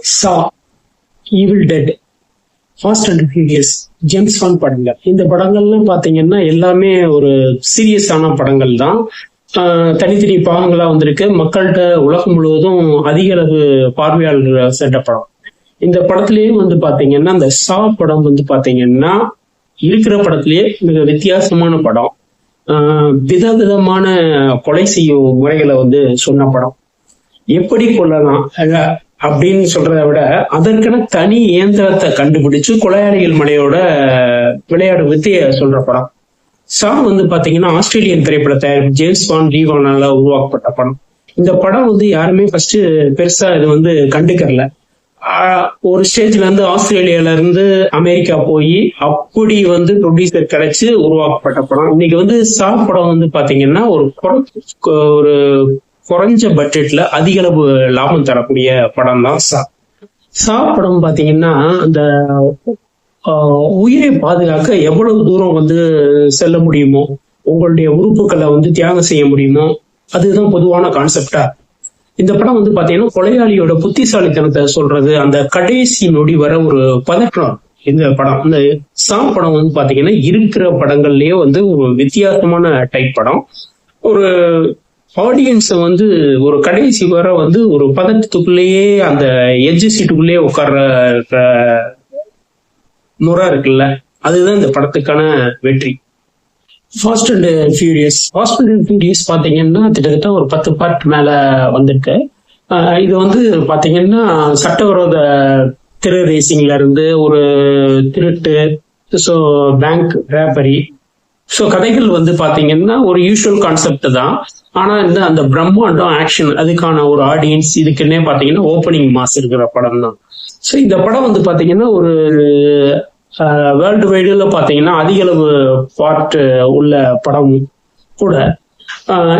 சா evil dead fast and furious James Bond படங்கள். இந்த படங்கள்லாம் பார்த்தீங்கன்னா எல்லாமே ஒரு சீரியஸான படங்கள் தான். ஆஹ் தனித்தனி பாகங்களாக வந்திருக்கு. மக்கள்கிட்ட உலகம் முழுவதும் அதிக அளவு பார்வையாளர்கள் சென்ற படம். இந்த படத்திலேயே வந்து பார்த்தீங்கன்னா அந்த சா படம் வந்து பார்த்தீங்கன்னா இருக்கிற படத்திலேயே மிக வித்தியாசமான படம். ஆஹ் விதவிதமான கொலை செய்யும் முறைகளை வந்து சொன்ன படம். எப்படி கொள்ளலாம் அப்படின்னு சொல்றதை விட அதற்கென தனி இயந்திரத்தை கண்டுபிடிச்சு கொலையாளிகள் மலையோட விளையாடு வித்திய சொல்ற படம். சா வந்து பாத்தீங்கன்னா ஆஸ்திரேலியன் திரைப்பட தயாரிப்பு ஜேம்ஸ் வான் லீவானால உருவாக்கப்பட்ட படம். இந்த படம் வந்து யாருமே ஃபர்ஸ்ட் பெருசா இது வந்து கண்டுக்கறல. ஆஹ் ஒரு ஸ்டேஜ்ல இருந்து ஆஸ்திரேலியால இருந்து அமெரிக்கா போய் அப்படி வந்து ப்ரொடியூசர் கிடைச்சு உருவாக்கப்பட்ட படம். இன்னைக்கு வந்து சா படம் வந்து பாத்தீங்கன்னா ஒரு ஒரு குறைஞ்ச பட்ஜெட்ல அதிக அளவு லாபம் தரக்கூடிய படம் தான் சா. சா படம் பாத்தீங்கன்னா அந்த ஆஹ், உயிரை பாதுகாக்க எவ்வளவு தூரம் வந்து செல்ல முடியுமோ உங்களுடைய உறுப்புகளை வந்து தியாகம் செய்ய முடியுமோ அதுதான் பொதுவான கான்செப்டா இந்த படம் வந்து பாத்தீங்கன்னா கொலையாளியோட புத்திசாலித்தனத்தை சொல்றது அந்த கடைசி நொடி வர ஒரு பதற்றம் இந்த படம். இந்த சாம் படம் வந்து பாத்தீங்கன்னா இருக்கிற படங்கள்லயே வந்து ஒரு வித்தியாசமான டைப் படம். ஒரு ஆடியன்ஸை வந்து ஒரு கடைசி வர வந்து ஒரு பதட்டத்துக்குள்ளேயே அந்த எட்ஜ் சீட்டுக்குள்ளேயே உட்கார்ற முறை இருக்குல்ல அதுதான் இந்த படத்துக்கான வெற்றி. Fast and furious fast and furious பாத்தீங்கன்னா கிட்டத்தட்ட ஒரு பத்து பார்ட் மேல வந்திருக்கு. இது வந்து பாத்தீங்கன்னா சட்டவிரோத திரு ரேசிங்ல இருந்து ஒரு திருட்டு ஸோ பேங்க் ரேபரி ஸோ கதைகள் வந்து பாத்தீங்கன்னா ஒரு யூஷுவல் கான்செப்ட் தான். ஆனா இந்த அந்த பிரம்மாண்டம் ஆக்ஷன் அதுக்கான ஒரு ஆடியன்ஸ் இதுக்குன்னே பாத்தீங்கன்னா ஓப்பனிங் மாஸ் இருக்கிற படம் தான். ஸோ இந்த படம் வந்து பாத்தீங்கன்னா ஒரு வேர்ல்டு வைடுல பாத்தீங்கன்னா அதிக அளவு பார்ட் உள்ள படம் கூட.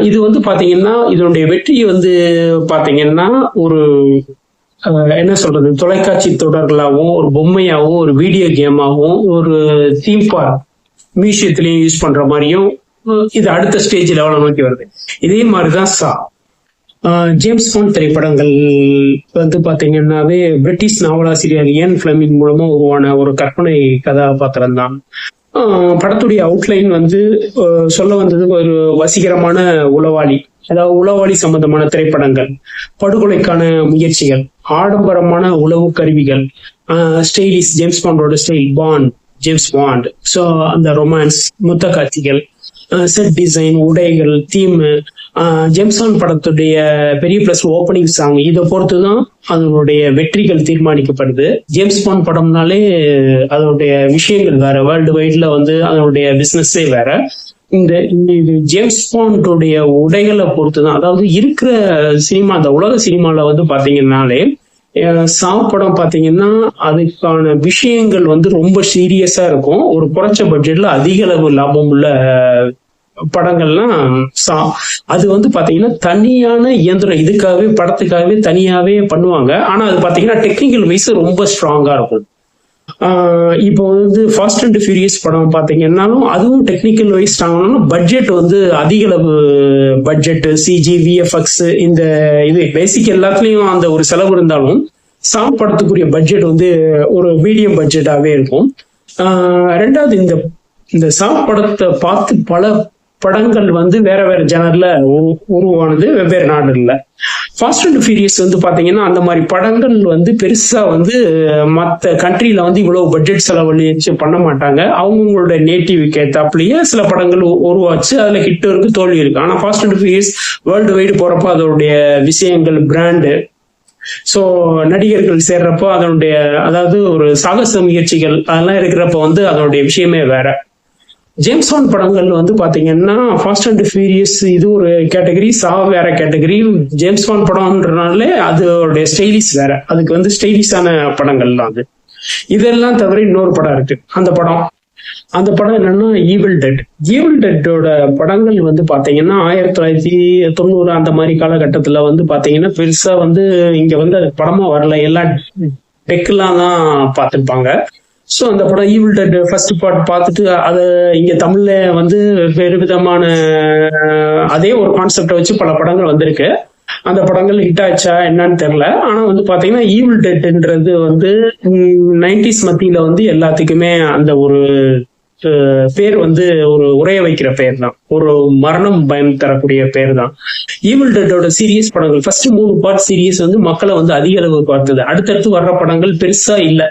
இது வந்து பாத்தீங்கன்னா இதனுடைய வெற்றி வந்து பாத்தீங்கன்னா ஒரு என்ன சொல்றது? தொலைக்காட்சி தொடர்களாகவும் ஒரு பொம்மையாகவும் ஒரு வீடியோ கேமாகவும் ஒரு தீம் பார்க் மியூசியத்திலையும் யூஸ் பண்ற மாதிரியும் இது அடுத்த ஸ்டேஜ் லெவலை நோக்கி வருது. இதே மாதிரிதான் சா. ஆஹ் ஜேம்ஸ் பாண்ட் திரைப்படங்கள் வந்து பாத்தீங்கன்னாவே பிரிட்டிஷ் நாவலாசிரியர் ஏன் பிளமிங் மூலமா உருவான ஒரு கற்பனை கதாபாத்திரம் தான். ஆஹ் படத்துடைய அவுட்லைன் வந்து சொல்ல வந்தது ஒரு வசீகரமான உளவாளி அதாவது உளவாளி சம்பந்தமான திரைப்படங்கள் படுகொலைக்கான முயற்சிகள் ஆடம்பரமான உளவு கருவிகள் stylish James பாண்டோட style Bond James Bond so அந்த ரொமான்ஸ் முத்த காட்சிகள் செட் டிசைன் உடைகள் தீம் ஜேம்ஸான் படத்துடைய பெரிய பிளஸ் ஓப்பனிங் சாங் இதை பொறுத்து தான் அதனுடைய வெற்றிகள் தீர்மானிக்கப்படுது. ஜேம்ஸ் பாண்ட் படம்னாலே அதனுடைய விஷயங்கள் வேற வேர்ல்டு வைட்ல வந்து அதனுடைய பிசினஸே வேற. இந்த இது ஜேம்ஸ் பாண்டுடைய உடைகளை பொறுத்து தான் அதாவது இருக்கிற சினிமா அந்த உலக சினிமால வந்து பாத்தீங்கன்னாலே அஹ் பார்த்தீங்கன்னா பாத்தீங்கன்னா அதுக்கான விஷயங்கள் வந்து ரொம்ப சீரியஸா இருக்கும். ஒரு குறைச்ச பட்ஜெட்ல அதிக அளவு லாபம் உள்ள படங்கள்லாம் சா அது வந்து பாத்தீங்கன்னா தனியான இயந்திரம். இதுக்காகவே படத்துக்காகவே தனியாவே பண்ணுவாங்க. ஆனா அது பாத்தீங்கன்னா டெக்னிக்கல் வைஸ் ரொம்ப ஸ்ட்ராங்கா இருக்கும். இப்போ வந்து ஃபாஸ்ட் அண்ட் ஃபியூரியஸ் படம் பார்த்தீங்கன்னாலும் அதுவும் டெக்னிக்கல் வைஸ் ஸ்ட்ராங்னாலும் பட்ஜெட் வந்து அதிக அளவு பட்ஜெட் சிஜி விஎஃப்எக்ஸ் இந்த இது பேசிக் எல்லாத்துலேயும் அந்த ஒரு செலவு இருந்தாலும் சாங் படத்துக்குரிய பட்ஜெட் வந்து ஒரு மீடியம் பட்ஜெட்டாகவே இருக்கும். ரெண்டாவது இந்த இந்த சாங் படத்தை பார்த்து பல படங்கள் வந்து வேற வேற ஜனர்ல உருவானது வெவ்வேறு நாடுகள்ல. ஃபாஸ்ட் அண்ட் ஃபியூரியஸ் வந்து பார்த்தீங்கன்னா அந்த மாதிரி படங்கள் வந்து பெருசாக வந்து மற்ற கண்ட்ரியில் வந்து இவ்வளோ பட்ஜெட் செலவழிச்சு பண்ண மாட்டாங்க. அவங்கவுங்களோட நேட்டிவ்க்கு ஏற்றாப்புலேயே சில படங்கள் உ- உருவாச்சு. அதில் ஹிட் இருக்கு தோல்வி இருக்கு. ஆனால் fast and furious world wide போகிறப்ப அதோடைய விஷயங்கள் பிராண்டு ஸோ நடிகர்கள் சேர்றப்போ அதனுடைய அதாவது ஒரு சாகச முயற்சிகள் அதெல்லாம் இருக்கிறப்ப வந்து அதனுடைய விஷயமே வேற. ஜேம்ஸ் பாண்ட் படங்கள் வந்து பாத்தீங்கன்னா ஃபாஸ்ட் அண்ட் ஃபியூரியஸ் இது ஒரு கேட்டகரி சா வேற கேட்டகரி ஜேம்ஸ் பாண்ட் படம்ன்றனாலே அதோடைய ஸ்டைலிஷ் வேற. அதுக்கு வந்து ஸ்டைலிஷான படங்கள் தான் அது. இதெல்லாம் தவிர இன்னொரு படம் இருக்கு. அந்த படம். அந்த படம் என்னன்னா ஈவில் டெட் ஈவில் டெட்டோட படங்கள் வந்து பாத்தீங்கன்னா ஆயிரத்தி தொள்ளாயிரத்தி தொண்ணூறு அந்த மாதிரி காலகட்டத்துல வந்து பாத்தீங்கன்னா பெருசா வந்து இங்க வந்து அது படமா வரல. எல்லாம் டெக்கெல்லாம் தான் பார்த்துருப்பாங்க ஸோ அந்த படம் ஈவில் டெட் ஃபர்ஸ்ட் பார்ட் பார்த்துட்டு அதை இங்க தமிழ்ல வந்து வேறு விதமான அதே ஒரு கான்செப்டை வச்சு பல படங்கள் வந்திருக்கு. அந்த படங்கள் ஹிட் ஆச்சா என்னன்னு தெரியல. ஆனா வந்து பாத்தீங்கன்னா ஈவில் டெட்ன்றது வந்து நைன்டிஸ் மத்தியில வந்து எல்லாத்துக்குமே அந்த ஒரு பேர் வந்து ஒரு உரைய வைக்கிற பேர் தான் ஒரு மரணம் பயம் தரக்கூடிய பேர் தான் ஈவில் டெட்டோட சீரியஸ் படங்கள் ஃபர்ஸ்ட் மூணு பார்ட் சீரியஸ் வந்து மக்களை வந்து அதிக அளவு பார்த்தது. அடுத்தடுத்து வர்ற படங்கள் பெருசா இல்லை.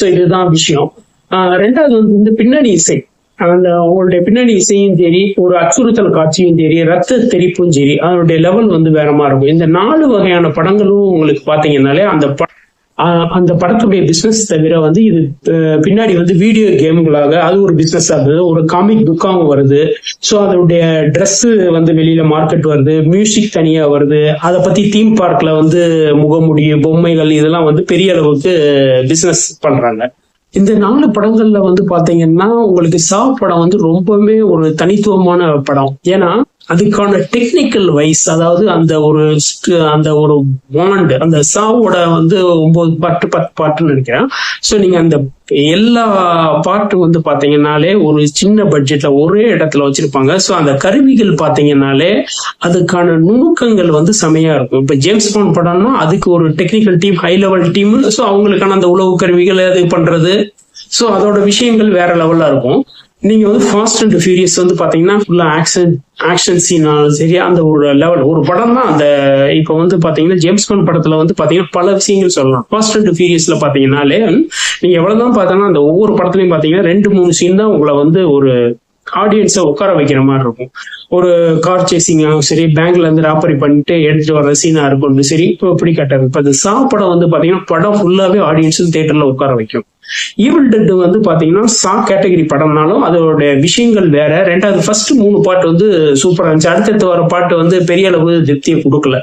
ஸோ இதுதான் விஷயம். ஆஹ் ரெண்டாவது வந்து இந்த பின்னணி இசை. அந்த அவங்களுடைய பின்னணி இசையும் சரி ஒரு அச்சுறுத்தல் காட்சியும் சரி ரத்த தெரிப்பும் சரி அதனுடைய லெவல் வந்து வேற மாதிரி இருக்கும். இந்த நாலு வகையான படங்களும் உங்களுக்கு பாத்தீங்கன்னாலே அந்த அந்த படத்துடைய பிசினஸ் தவிர வந்து இது பின்னாடி வந்து வீடியோ கேம்களாக அது ஒரு பிசினஸ் ஆகுது ஒரு காமிக் புக்காகவும் வருது. ஸோ அதனுடைய ட்ரெஸ்ஸு வந்து வெளியில மார்க்கெட் வருது. மியூசிக் தனியா வருது. அதை பத்தி தீம் பார்க்ல வந்து முகமுடி பொம்மைகள் இதெல்லாம் வந்து பெரிய அளவுக்கு பிசினஸ் பண்றாங்க. இந்த நாலு படங்கள்ல வந்து பாத்தீங்கன்னா உங்களுக்கு சா படம் வந்து ரொம்பவே ஒரு தனித்துவமான படம். ஏன்னா அதுக்கான டெக்னிக்கல் வைஸ் அதாவது அந்த ஒரு அந்த ஒரு பாண்ட் அந்த சாவோட வந்து ஒன்பது பாட்டு பத்து பாட்டுன்னு நினைக்கிறேன். ஸோ நீங்க அந்த எல்லா பார்ட்டும் வந்து பாத்தீங்கன்னாலே ஒரு சின்ன பட்ஜெட்ல ஒரே இடத்துல வச்சிருப்பாங்க. ஸோ அந்த கருவிகள் பாத்தீங்கன்னாலே அதுக்கான நுணுக்கங்கள் வந்து செமையா இருக்கும். இப்ப ஜேம்ஸ் பாண்ட் படம்னா அதுக்கு ஒரு technical team high level team so அவங்களுக்கான அந்த உளவு கருவிகள் அது பண்றது. ஸோ அதோட விஷயங்கள் வேற லெவல்ல இருக்கும். நீங்க வந்து ஃபாஸ்ட் அண்ட் ஃபியூரியஸ் வந்து பாத்தீங்கன்னா ஃபுல்லாக ஆக்ஷன் ஆக்ஷன் சீனாலும் சரி அந்த ஒரு லெவல் ஒரு படம் தான் அந்த இப்போ வந்து பாத்தீங்கன்னா ஜேம்ஸ் பான் படத்துல வந்து பாத்தீங்கன்னா பல விஷயங்கள் சொல்லலாம். ஃபாஸ்ட் அண்ட் ஃபியூரியஸ்ல பாத்தீங்கன்னாலே நீங்க எவ்வளவுதான் பார்த்தோன்னா அந்த ஒவ்வொரு படத்துலயும் பாத்தீங்கன்னா ரெண்டு மூணு சீன் தான் உங்களை வந்து ஒரு ஆடியன்ஸை உட்கார வைக்கிற மாதிரி இருக்கும். ஒரு கார் சேசிங்காகவும் சரி பேங்க்ல இருந்து ராப்பரி பண்ணிட்டு எடுத்துட்டு வர சீனா இருக்கும் சரி இப்போ இப்படி கட்டது இப்போ இந்த சா படம் வந்து பாத்தீங்கன்னா படம் ஃபுல்லாவே ஆடியன்ஸும் தேட்டரில் உட்கார வைக்கும். ஈவில் டெட் வந்து பாத்தீங்கன்னா சா கேட்டகரி படம்னாலும் அதோட விஷயங்கள் வேற. ரெண்டாவது ஃபர்ஸ்ட் மூணு பாட்டு வந்து சூப்பரா இருந்துச்சு. அடுத்தடுத்து வர பாட்டு வந்து பெரிய அளவு திருப்தியை கொடுக்கல.